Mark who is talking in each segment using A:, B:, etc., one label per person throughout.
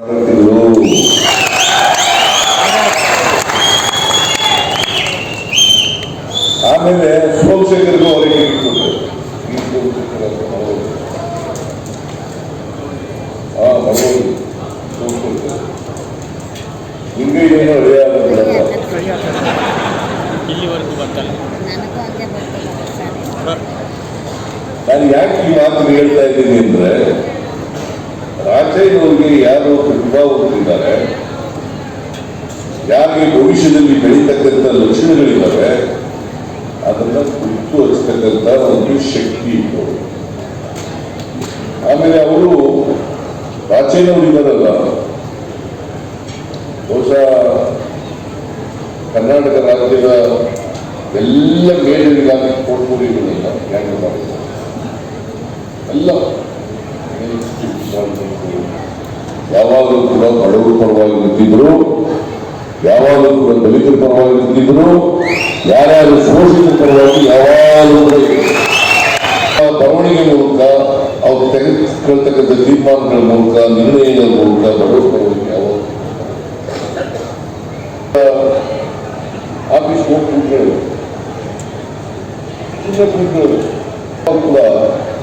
A: ಮಗಳು ಸೋಮಶೇಖರ್ ಅವರಿಗೆ ಹಳೆಯ
B: ಇಲ್ಲಿವರೆಗೂ ಬರ್ತಲ್ಲ
A: ನಾನು ಯಾಕೆ ಈ ಮಾತು ಹೇಳ್ತಾ ಇದ್ದೀನಿ ಅಂದ್ರೆ ರಾಜಯ್ಯನವ್ರಿಗೆ ಯಾರು ಪ್ರತಿಭಾವಂತರಿದ್ದಾರೆ ಯಾರಿಗೆ ಭವಿಷ್ಯದಲ್ಲಿ ಬೆಳೀತಕ್ಕಂಥ ಲಕ್ಷಣಗಳಿದ್ದಾವೆ, ಅದನ್ನ ಕುರಿತು ಹಚ್ಚತಕ್ಕಂಥ ಒಂದು ಶಕ್ತಿ ಇತ್ತು. ಆಮೇಲೆ ಅವರು ಪ್ರಾಚೀನವರಿದ್ದಾರಲ್ಲ ಬಹುಶಃ ಕರ್ನಾಟಕ ರಾಜ್ಯದ ಎಲ್ಲ ಮೇಡರಿಗಾಗಿ ಹ್ಯಾಂಡಲ್ ಮಾಡಿದ್ದಾರೆ. ಎಲ್ಲ ಯಾವಾಗಲೂ ಕೂಡ ಬಡವರು ಪರವಾಗಿ ನಿಂತಿದ್ರು ಯಾವಾಗಲೂ ಕೂಡ ದಲಿತರ ಪರವಾಗಿ ನಿಂತಿದ್ರು ಯಾರ್ಯಾರು ಶೋಷಿತರ ಪರವಾಗಿ ಯಾವಾಗಲೂ ಬರವಣಿಗೆ ಮೂಲಕ, ಅವ್ರು ತೆಗೆದುಕೊಳ್ತಕ್ಕಂಥ ತೀರ್ಮಾನಗಳ ಮೂಲಕ, ನಿರ್ಣಯಗಳ ಮೂಲಕ ಬಡವರ ಪರವಾಗಿ ಯಾವಾಗ ಆಫೀಸ್ ಹೋಗ್ತಿದ್ದೇವೆ ಕೂಡ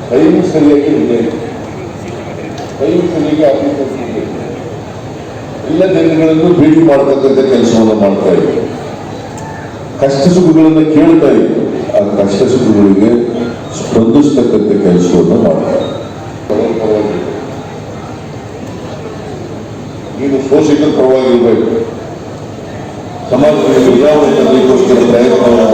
A: ಟೈಮ್ ಸರಿಯಾಗಿ ಇದೆ ಹೋಗಿ ಕೂತ್ಕೊಳ್ಳೋದು. ಎಲ್ಲ ಜನಗಳನ್ನು ಭೇಟಿ ಮಾಡತಕ್ಕಂಥ ಕೆಲಸವನ್ನು ಮಾಡ್ತಾ ಇದ್ದೀವಿ ಕಷ್ಟ ಸುಖಗಳನ್ನು ಕೇಳ್ತಾ ಇತ್ತು ಆ ಕಷ್ಟ ಸುಖಗಳಿಗೆ ಸ್ಪಂದಿಸ್ತಕ್ಕಂಥ ಕೆಲಸವನ್ನು ಮಾಡ್ತಾ ಇದ್ದೀವಿ ನೀವು ನೀನು ಶೋಷಿತರ ಪರವಾಗಿರ್ಬೇಕು. ಸಮಾಜದಲ್ಲಿ ಯಾವ ಪ್ರಯತ್ನವನ್ನು